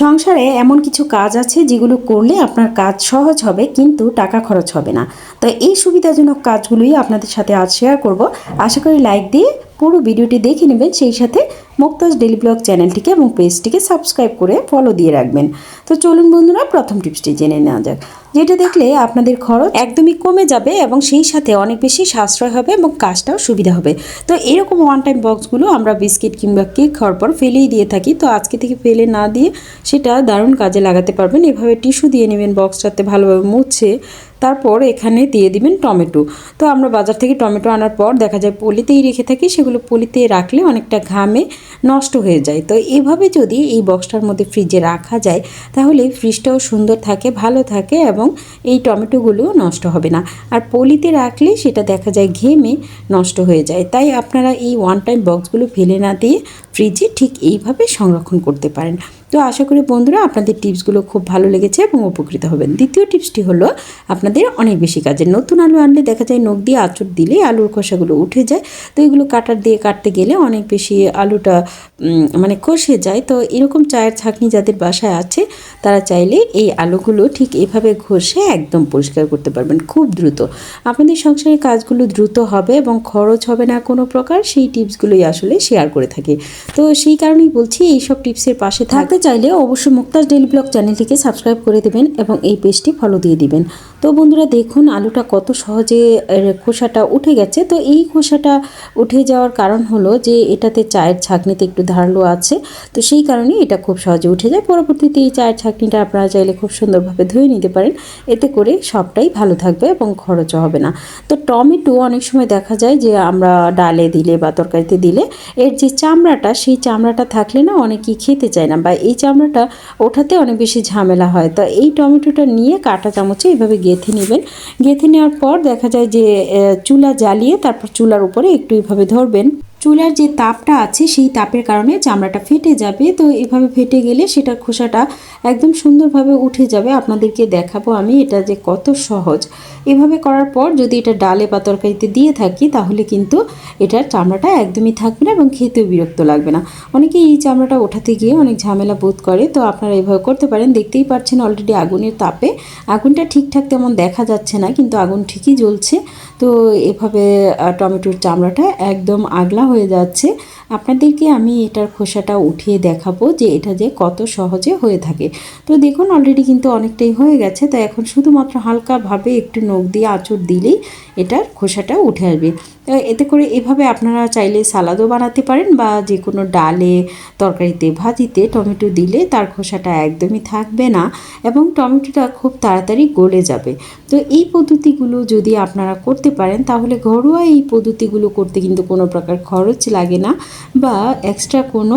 সংসারে এমন কিছু কাজ আছে যেগুলো করলে আপনার কাজ সহজ হবে, কিন্তু টাকা খরচ হবে না। তো এই সুবিধাজনক কাজগুলোই আপনাদের সাথে আজ শেয়ার করব। আশা করি লাইক দিয়ে পুরো ভিডিওটি দেখে নেবেন। সেই সাথে মুক্তাজ ডেলি ব্লগ চ্যানেলটিকে এবং পেজটিকে সাবস্ক্রাইব করে ফলো দিয়ে রাখবেন। তো চলুন বন্ধুরা, প্রথম টিপসটি জেনে নেওয়া যাক। যেটা দেখলে আপনাদের খরচ একদমই কমে যাবে এবং সেই সাথে অনেক বেশি সাশ্রয় হবে এবং কাজটাও সুবিধা হবে। তো এরকম ওয়ান টাইম বক্সগুলো আমরা বিস্কিট কিংবা কেক খাওয়ার পর ফেলেই দিয়ে থাকি। তো আজকে থেকে ফেলে না দিয়ে সেটা দারুণ কাজে লাগাতে পারবেন। এভাবে টিস্যু দিয়ে নেবেন বক্সটাতে ভালোভাবে মুছে, তারপর এখানে দিয়ে দিবেন টমেটো। তো আমরা বাজার থেকে টমেটো আনার পর দেখা যায় পলিতেই রেখে থাকি, সেগুলো পলিতে রাখলে অনেকটা ঘামে নষ্ট হয়ে যায়। তো এভাবে যদি এই বক্সটার মধ্যে ফ্রিজে রাখা যায়, তাহলে ফ্রিজটাও সুন্দর থাকে, ভালো থাকে এবং এই টমেটোগুলো নষ্ট হবে না। আর পলিতে রাখলে সেটা দেখা যায় ঘেমে নষ্ট হয়ে যায়। তাই আপনারা এই ওয়ান টাইম বক্সগুলো ফেলে না দিয়ে ফ্রিজে ঠিক এইভাবে সংরক্ষণ করতে পারেন। তো আশা করি বন্ধুরা আপনাদের টিপসগুলো খুব ভালো লেগেছে এবং উপকৃত হবেন। দ্বিতীয় টিপসটি হলো, আপনাদের অনেক বেশি কাজের। নতুন আলু আনলে দেখা যায় নখ দিয়ে আঁচড় দিলে আলুর খোসাগুলো উঠে যায়। তো এগুলো কাটার দিয়ে কাটতে গেলে অনেক বেশি আলুটা মানে কষে যায়। তো এরকম চায়ের ছাঁকনি যাদের বাসায় আছে, তারা চাইলে এই আলুগুলো ঠিক এভাবে ঘষে একদম পরিষ্কার করতে পারবেন খুব দ্রুত। আপনাদের সংসারের কাজগুলো দ্রুত হবে এবং খরচ হবে না কোনো প্রকার, সেই টিপসগুলোই আসলে শেয়ার করে থাকি। তো সেই কারণেই বলছি, এইসব টিপসের পাশে থাকতে চাইলে অবশ্যই মুক্তাজ ডেলি ব্লগ চ্যানেলটিকে সাবস্ক্রাইব করে দেবেন এবং এই পেজটি ফলো দিয়ে দিবেন। তো বন্ধুরা দেখুন, আলুটা কত সহজে খোসাটা উঠে গেছে। তো এই খোসাটা উঠে যাওয়ার কারণ হলো যে, এটাতে চায়ের ছাঁকনিতে একটু ধারালো আছে। তো সেই কারণে এটা খুব সহজে উঠে যায়। পরবর্তীতে এই চায়ের ছাঁকনিটা আপনারা চাইলে খুব সুন্দরভাবে ধুয়ে নিতে পারেন। এতে করে সবটাই ভালো থাকবে এবং খরচও হবে না। তো টমেটো অনেক সময় দেখা যায় যে, আমরা ডালে দিলে বা তরকারিতে দিলে, এর যে চামড়াটা, সেই চামড়াটা থাকলে না অনেকেই খেতে চায় না বা এই চামড়াটা ওঠাতে অনেক বেশি ঝামেলা হয়। তো এই টমেটোটা নিয়ে কাঁটা চামচে এভাবে গেঁথে নেবেন। গেঁথে নেওয়ার পর দেখা যায় যে চুলা জ্বালিয়ে তারপর চুলার উপরে একটু এইভাবে ধরবেন। চুলার যে তাপটা আছে, সেই তাপের কারণে চামড়াটা ফেটে যাবে। তো এভাবে ফেটে গেলে সেটার খোসাটা একদম সুন্দরভাবে উঠে যাবে। আপনাদেরকে দেখাবো আমি এটা যে কত সহজ। এভাবে করার পর যদি এটা ডালে বা তরকারিতে দিয়ে থাকি, তাহলে কিন্তু এটার চামড়াটা একদমই থাকবে না এবং খেতেও বিরক্ত লাগবে না। অনেকে এই চামড়াটা ওঠাতে গিয়ে অনেক ঝামেলা বোধ করে। তো আপনারা এভাবে করতে পারেন। দেখতেই পাচ্ছেন অলরেডি আগুনের তাপে। আগুনটা ঠিকঠাক তেমন দেখা যাচ্ছে না, কিন্তু আগুন ঠিকই জ্বলছে। তো এভাবে টমেটোর চামড়াটা একদম আগলা হয়ে যাচ্ছে, আপনাদেরকে আমি এটার খোসাটা উঠিয়ে দেখাবো যে এটা যে কত সহজে হয়ে থাকে। তো দেখুন অলরেডি কিন্তু অনেকটাই হয়ে গেছে। তো এখন শুধুমাত্র হালকাভাবে একটু নখ দিয়ে আঁচড় দিলেই এটার খোসাটা উঠে আসবে। এতে করে এভাবে আপনারা চাইলে সালাদও বানাতে পারেন বা যে কোনো ডালে, তরকারিতে, ভাজিতে টমেটো দিলে তার খোসাটা একদমই থাকবে না এবং টমেটোটা খুব তাড়াতাড়ি গলে যাবে। তো এই পদ্ধতিগুলো যদি আপনারা করতে পারেন, তাহলে ঘরোয়া এই পদ্ধতিগুলো করতে কিন্তু কোনো প্রকার খরচ লাগে না বা এক্সট্রা কোনো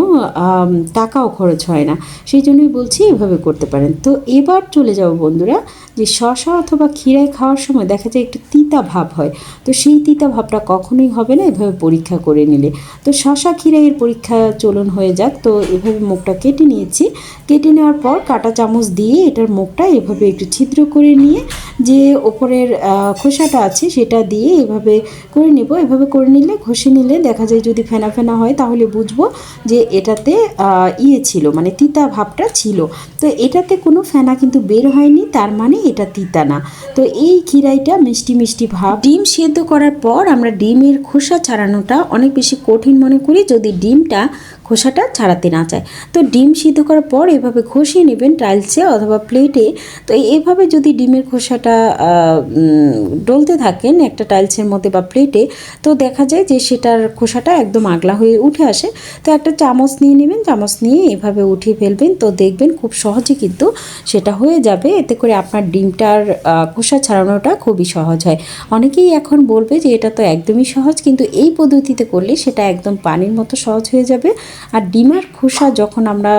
টাকাও খরচ হয় না। সেই জন্যই বলছি এভাবে করতে পারেন। তো এবার চলে যাব বন্ধুরা, যে শশা অথবা ক্ষীরায় খাওয়ার সময় দেখা যায় একটু তিতা ভাব হয়। তো সেই তিতা ভাবটা কখনোই হবে না, এভাবে পরীক্ষা করে নিলে। তো শশা ক্ষীরাইয়ের পরীক্ষা চলন হয়ে যাক। তো এভাবে মুখটা কেটে নিয়েছি। কেটে নেওয়ার পর কাটা চামচ দিয়ে এটার মুখটা এভাবে একটু ছিদ্র করে নিয়ে যে ওপরের খোসাটা আছে সেটা দিয়ে এভাবে করে নেব। এভাবে করে নিলে, ঘষে নিলে দেখা যায় যদি ফেনা ফেনা হয় তাহলে বুঝব যে এটাতে ইয়ে ছিল মানে তিতা ভাবটা ছিল। তো এটাতে কোনো ফেনা কিন্তু বের হয়নি, তার মানে এটা তিতা না। তো এই খিরাইটা মিষ্টি মিষ্টি ভাব। ডিম সেদ্ধ করার পর আমরা ডিমের খোসা ছাড়ানোটা অনেক বেশি কঠিন মনে করি। যদি ডিমটা খোসাটা ছাড়াতে না চায়। তো ডিম সিদ্ধ করার পর এভাবে ঘষিয়ে নেবেন টাইলসে অথবা প্লেটে তো এভাবে যদি ডিমের খোসাটা ডলতে থাকেন একটা টাইলসের মধ্যে বা প্লেটে তো দেখা যায় যে সেটার খোসাটা একদম আগলা হয়ে উঠে আসে। তো একটা চামচ নিয়ে নেবেন, চামচ নিয়ে এভাবে উঠিয়ে ফেলবেন। তো দেখবেন খুব সহজে কিন্তু সেটা হয়ে যাবে। এতে করে আপনার ডিমটার খোসা ছাড়ানোটা খুবই সহজ হয়। অনেকেই এখন বলবে যে এটা তো একদমই সহজ, কিন্তু এই পদ্ধতিতে করলে সেটা একদম পানির মতো সহজ হয়ে যাবে। আর ডিমের খোসা যখন আমরা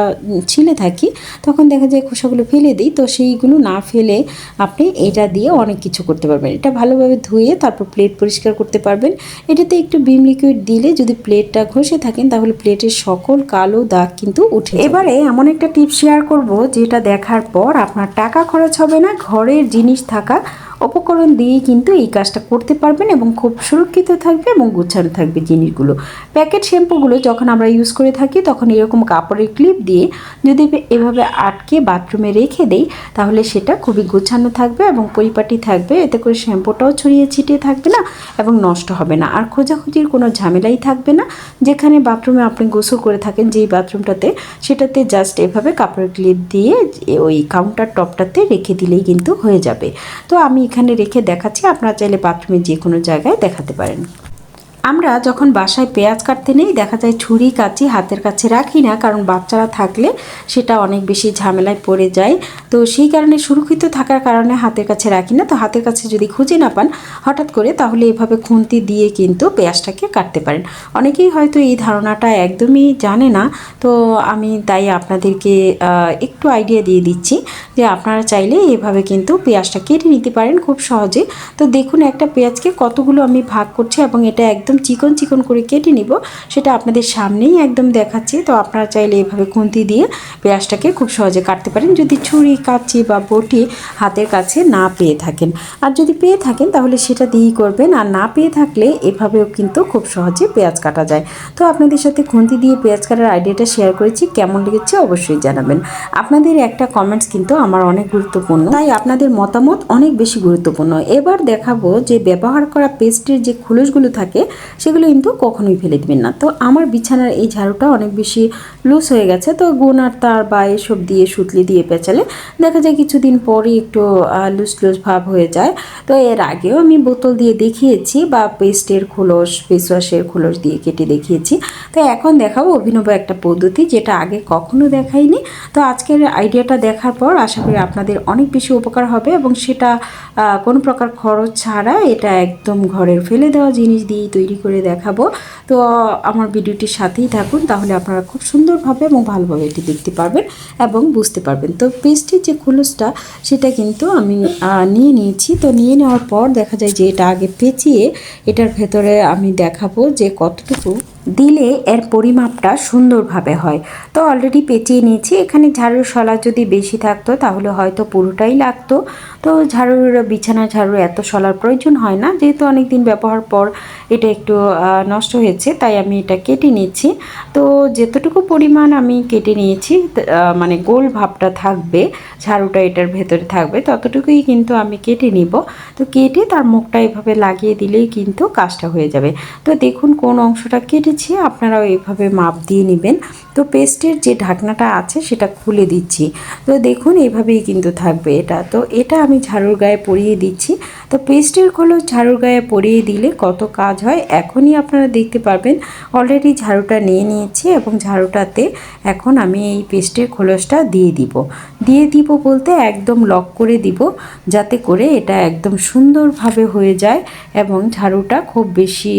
ছিলে থাকি, তখন দেখা যায় খোসাগুলো ফেলে দিই। তো সেইগুলো না ফেলে আপনি এটা দিয়ে অনেক কিছু করতে পারবেন। এটা ভালোভাবে ধুয়ে তারপর প্লেট পরিষ্কার করতে পারবেন। এটাতে একটু বিম লিকুইড দিলে যদি প্লেটটা ঘষে থাকেন, তাহলে প্লেটের সকল কালো দাগ কিন্তু উঠে এবারে এমন একটা টিপ শেয়ার করব, যেটা দেখার পর আপনার টাকা খরচ হবে না, ঘরের জিনিস থাকা উপকরণ দিয়েই কিন্তু এই কাজটা করতে পারবেন এবং খুব সুরক্ষিত থাকবে এবং গুছানো থাকবে জিনিসগুলো। প্যাকেট শ্যাম্পুগুলো যখন আমরা ইউজ করে থাকি, তখন এরকম কাপড়ের ক্লিপ দিয়ে যদি এভাবে আটকে বাথরুমে রেখে দেই, তাহলে সেটা খুবই গোছানো থাকবে এবং পরিপাটি থাকবে। এতে করে শ্যাম্পুটাও ছড়িয়ে ছিটিয়ে থাকবে না এবং নষ্ট হবে না। আর খোঁজাখুঁজির কোনো ঝামেলাই থাকবে না। যেখানে বাথরুমে আপনি গোসল করে থাকেন, যেই বাথরুমটাতে সেটাতে জাস্ট এভাবে কাপড়ের ক্লিপ দিয়ে ওই কাউন্টার টপটাতে রেখে দিলেই কিন্তু হয়ে যাবে। তো আমি এখানে রেখে দেখাচ্ছি। আপনারা চাইলে বাথরুমে যে কোনো জায়গায় দেখাতে পারেন। আমরা যখন বাসায় পেঁয়াজ কাটতে নেই, দেখা যায় ছুরি, কাচি হাতের কাছে রাখি না, কারণ বাচ্চারা থাকলে সেটা অনেক বেশি ঝামেলায় পড়ে যায়। তো সেই কারণে সুরক্ষিত থাকার কারণে হাতের কাছে রাখি না। তো হাতের কাছে যদি খুঁজে না পান, হঠাৎ করে তাহলে এভাবে খুন্তি দিয়ে কিন্তু পেঁয়াজটাকে কাটতে পারেন। অনেকেই হয়তো এই ধারণাটা একদমই জানে না। তো আমি তাই আপনাদেরকে একটু আইডিয়া দিয়ে দিচ্ছি যে আপনারা চাইলে এভাবে কিন্তু পেঁয়াজটা কেটে নিতে পারেন খুব সহজে। তো দেখুন একটা পেঁয়াজকে কতগুলো আমি ভাগ করছি এবং এটা একদম চিকন চিকন করে কেটে নিব। সেটা আপনাদের সামনেই একদম দেখাচ্ছি। তো আপনারা চাইলে এভাবে খুন্তি দিয়ে পেঁয়াজটাকে খুব সহজে কাটতে পারেন। যদি ছুরি কাচি বা বটি হাতের কাছে না পেয়ে থাকেন। আর যদি পেয়ে থাকেন, তাহলে সেটা দিয়েই করবেন। আর না পেয়ে থাকলে এভাবেও কিন্তু খুব সহজে পেঁয়াজ কাটা যায়। তো আপনাদের সাথে খুন্তি দিয়ে পেঁয়াজ কাটার আইডিয়াটা শেয়ার করেছি। কেমন লেগেছে অবশ্যই জানাবেন। আপনাদের একটা কমেন্টস কিন্তু আমার অনেক গুরুত্বপূর্ণ। তাই আপনাদের মতামত অনেক বেশি গুরুত্বপূর্ণ। এবার দেখাবো যে ব্যবহার করা পেস্টের যে খুলসগুলো থাকে সেগুলো কিন্তু কখনোই ফেলে দিবেন না। তো আমার বিছানার এই ঝাড়ুটা অনেক বেশি লুজ হয়ে গেছে। তো গুণ আর তার বা এসব দিয়ে সুতলি দিয়ে পেঁচালে দেখা যায় কিছুদিন পরই একটু লুজ লুজ ভাব হয়ে যায়। তো এর আগেও আমি বোতল দিয়ে দেখিয়েছি বা পেস্টের খোলস ফেস ওয়াশের খোলস দিয়ে কেটে দেখিয়েছি। তো এখন দেখাবো অভিনব একটা পদ্ধতি যেটা আগে কখনো দেখাইনি। তো আজকের আইডিয়াটা দেখার পর আশা করি আপনাদের অনেক বেশি উপকার হবে এবং সেটা কোনো প্রকার খরচ ছাড়া এটা একদম ঘরের ফেলে দেওয়া জিনিস দিয়েই তৈরি করে দেখাবো। তো, আমার ভিডিওটির সাথেই থাকুন, তাহলে আপনারা খুব সুন্দরভাবে এবং ভালোভাবে এটি দেখতে পারবেন এবং বুঝতে পারবেন। তো, পেস্টের যে খুলসটা, সেটা কিন্তু আমি নিয়ে নিয়েছি। তো, নিয়ে নেওয়ার পর দেখা যায় যে এটা আগে পেঁচিয়ে এটার ভেতরে আমি দেখাবো যে কতটুকু দিলে এর পরিমাপটা সুন্দরভাবে হয়। তো অলরেডি পেঁচিয়ে নিয়েছি। এখানে ঝাড়ুর শলা যদি বেশি থাকতো, তাহলে হয়তো পুরোটাই লাগতো। তো ঝাড়ুর বিছানা ঝাড়ু এত শলার প্রয়োজন হয় না। যেহেতু অনেক দিন ব্যবহার পর এটা একটু নষ্ট হয়েছে, তাই আমি এটা কেটে নিচ্ছি তো যেতটুকু পরিমাণ আমি কেটে নিয়েছি মানে গোল ভাবটা থাকবে, ঝাড়ুটা এটার ভেতরে থাকবে, ততটুকুই কিন্তু আমি কেটে নিব। তো কেটে তার মুখটা এভাবে লাগিয়ে দিলেই কিন্তু কাজটা হয়ে যাবে। তো দেখুন কোন অংশটা কেটেছি, আপনারাও এইভাবে মাপ দিয়ে নেবেন। তো পেস্টের যে ঢাকনাটা আছে, সেটা খুলে দিচ্ছি। তো দেখুন এইভাবেই কিন্তু থাকবে এটা। তো এটা আমি ঝাড়ুর গায়ে পরিয়ে দিচ্ছি। তো পেস্টের খোলস ঝাড়ুর গায়ে পরিয়ে দিলে কত কাজ হয় এখনই আপনারা দেখতে পারবেন। অলরেডি ঝাড়ুটা নিয়ে নিয়েছি এবং ঝাড়ুটাতে এখন আমি এই পেস্টের খোলসটা দিয়ে দিব। দিয়ে দিব বলতে একদম লক করে দিব যাতে করে এটা একদম সুন্দরভাবে হয়ে যায় এবং ঝাড়ুটা খুব বেশি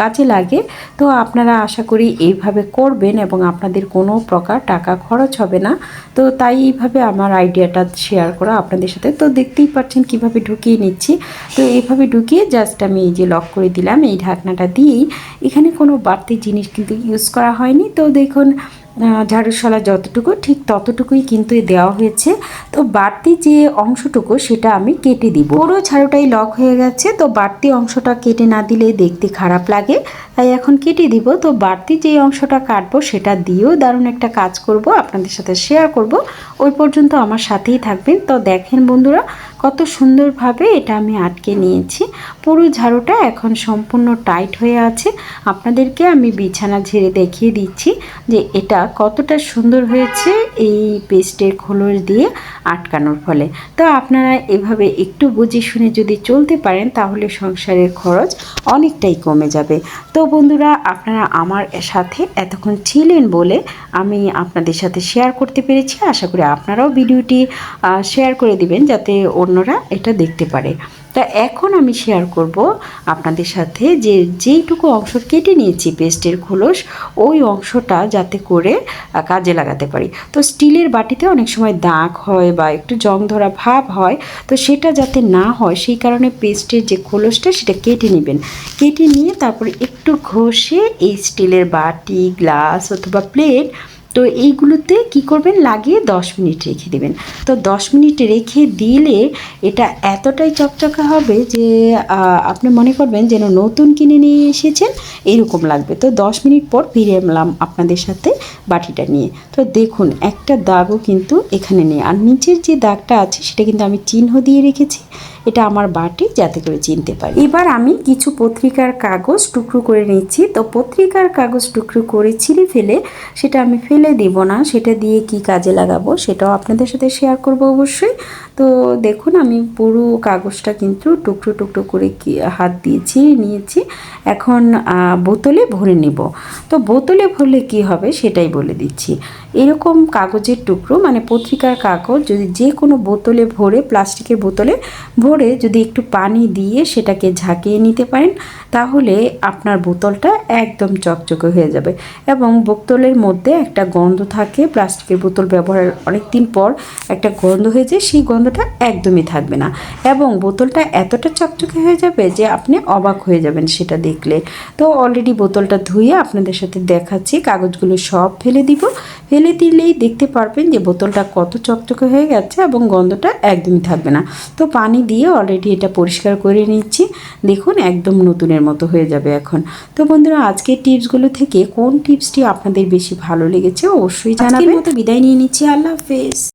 কাজে লাগে। তো আপনারা আশা করি এইভাবে করবেন এবং আপনাদের কোনো প্রকার টাকা খরচ হবে না। তো তাই এইভাবে আমার আইডিয়াটা শেয়ার করা আপনাদের সাথে। তো দেখতেই পাচ্ছেন কীভাবে ঢুকিয়ে নিচ্ছি। তো এইভাবে ঢুকিয়ে জাস্ট আমি এই যে লক করে দিলাম, এই ঢাকনাটা দিয়েই এখানে কোনো বাড়তি জিনিস কিন্তু ইউজ করা হয়নি। তো দেখুন ঝাড়ুশলা যতটুকু, ঠিক ততটুকুই কিন্তু দেওয়া হয়েছে। তো বাড়তি যে অংশটুকু, সেটা আমি কেটে দিব। পুরো ঝাড়ুটাই লক হয়ে গেছে, তো বাড়তি অংশটা কেটে না দিলে দেখতে খারাপ লাগে। তাই এখন কেটে দিব। তো বাড়তি যে অংশটা কাটবো, সেটা দিয়েও দারুণ একটা কাজ করব, আপনাদের সাথে শেয়ার করব। ওই পর্যন্ত আমার সাথেই থাকবেন। তো দেখেন বন্ধুরা কত সুন্দরভাবে এটা আমি আটকে নিয়েছি। পুরো ঝাড়ুটা এখন সম্পূর্ণ টাইট হয়ে আছে। আপনাদেরকে আমি বিছানা ঝেড়ে দেখিয়ে দিচ্ছি যে এটা কতটা সুন্দর হয়েছে এই পেস্টের খোলস দিয়ে আটকানোর ফলে। তো আপনারা এভাবে একটু বুঝে শুনে যদি চলতে পারেন, তাহলে সংসারের খরচ অনেকটাই কমে যাবে। তো বন্ধুরা, আপনারা আমার সাথে এতক্ষণ ছিলেন বলে আমি আপনাদের সাথে শেয়ার করতে পেরেছি। আশা করি আপনারাও ভিডিওটি শেয়ার করে দিবেন যাতে অন্যরা এটা দেখতে পারে। তা এখন আমি শেয়ার করব আপনাদের সাথে যে যেইটুকু অংশ কেটে নিয়েছি পেস্টের খোলস, ওই অংশটা যাতে করে কাজে লাগাতে পারি। তো স্টিলের বাটিতে অনেক সময় দাগ হয় বা একটু জং ধরা ভাব হয়, তো সেটা যাতে না হয়, সেই কারণে পেস্টের যে খোলসটা সেটা কেটে নেবেন। কেটে নিয়ে তারপরে একটু ঘষে এই স্টিলের বাটি গ্লাস অথবা প্লেট তো এইগুলোতে কি করবেন? লাগিয়ে দশ মিনিট রেখে দেবেন। তো দশ মিনিট রেখে দিলে এটা এতটাই চকচকা হবে যে আপনি মনে করবেন যেন নতুন কিনে নিয়ে এসেছেন, এরকম লাগবে। তো দশ মিনিট পর ফিরে এলাম আপনাদের সাথে বাটিটা নিয়ে। তো দেখুন, একটা দাগও কিন্তু এখানে নেই। আর নিচের যে দাগটা আছে, সেটা কিন্তু আমি চিহ্ন দিয়ে রেখেছি। এটা আমার বাটি, যাতে করে চিনতে পারি। এবার আমি কিছু পত্রিকার কাগজ টুকরো করে নিচ্ছি। তো পত্রিকার কাগজ টুকরো করে ছিঁড়ে ফেলে সেটা আমি ফেলে দেব না। সেটা দিয়ে কি কাজে লাগাবো সেটাও আপনাদের সাথে শেয়ার করব অবশ্যই। তো দেখুন, আমি পুরো কাগজটা কিন্তু টুকরো টুকরো করে হাত দিয়েছি নিয়েছি। এখন বোতলে ভরে নেব। তো বোতলে ভরলে কি হবে সেটাই বলে দিচ্ছি। এরকম কাগজের টুকরো মানে পত্রিকার কাগজ যদি যে কোনো বোতলে ভরে, প্লাস্টিকের বোতলে ভরে যদি একটু পানি দিয়ে সেটাকে ঝাঁকিয়ে নিতে পারেন তাহলে আপনার বোতলটা একদম চকচকে হয়ে যাবে। এবং বোতলের মধ্যে একটা গন্ধ থাকে, প্লাস্টিকের বোতল ব্যবহারের অনেক দিন পর একটা গন্ধ হয়ে যায়, সেই গন্ধটা একদমই থাকবে না। এবং বোতলটা এতটা চকচকে হয়ে যাবে যে আপনি অবাক হয়ে যাবেন সেটা দেখলে। তো অলরেডি বোতলটা ধুয়ে আপনাদের সাথে দেখাচ্ছি, কাগজগুলো সব ফেলে দিব। ফেলে দিলেই দেখতে পারবেন যে বোতলটা কত চকচকে হয়ে গেছে এবং গন্ধটা একদমই থাকবে না। তো পানি দিয়ে অলরেডি এটা পরিষ্কার করে নিচ্ছি। দেখুন একদম নতুনের মতো হয়ে যাবে এখন। তো বন্ধুরা আজকের টিপসগুলো থেকে কোন টিপসটি আপনাদের বেশি ভালো লেগেছে অবশ্যই জানাবেন। তো বিদায় নিয়ে নিচ্ছি। আল্লাহ হাফেজ।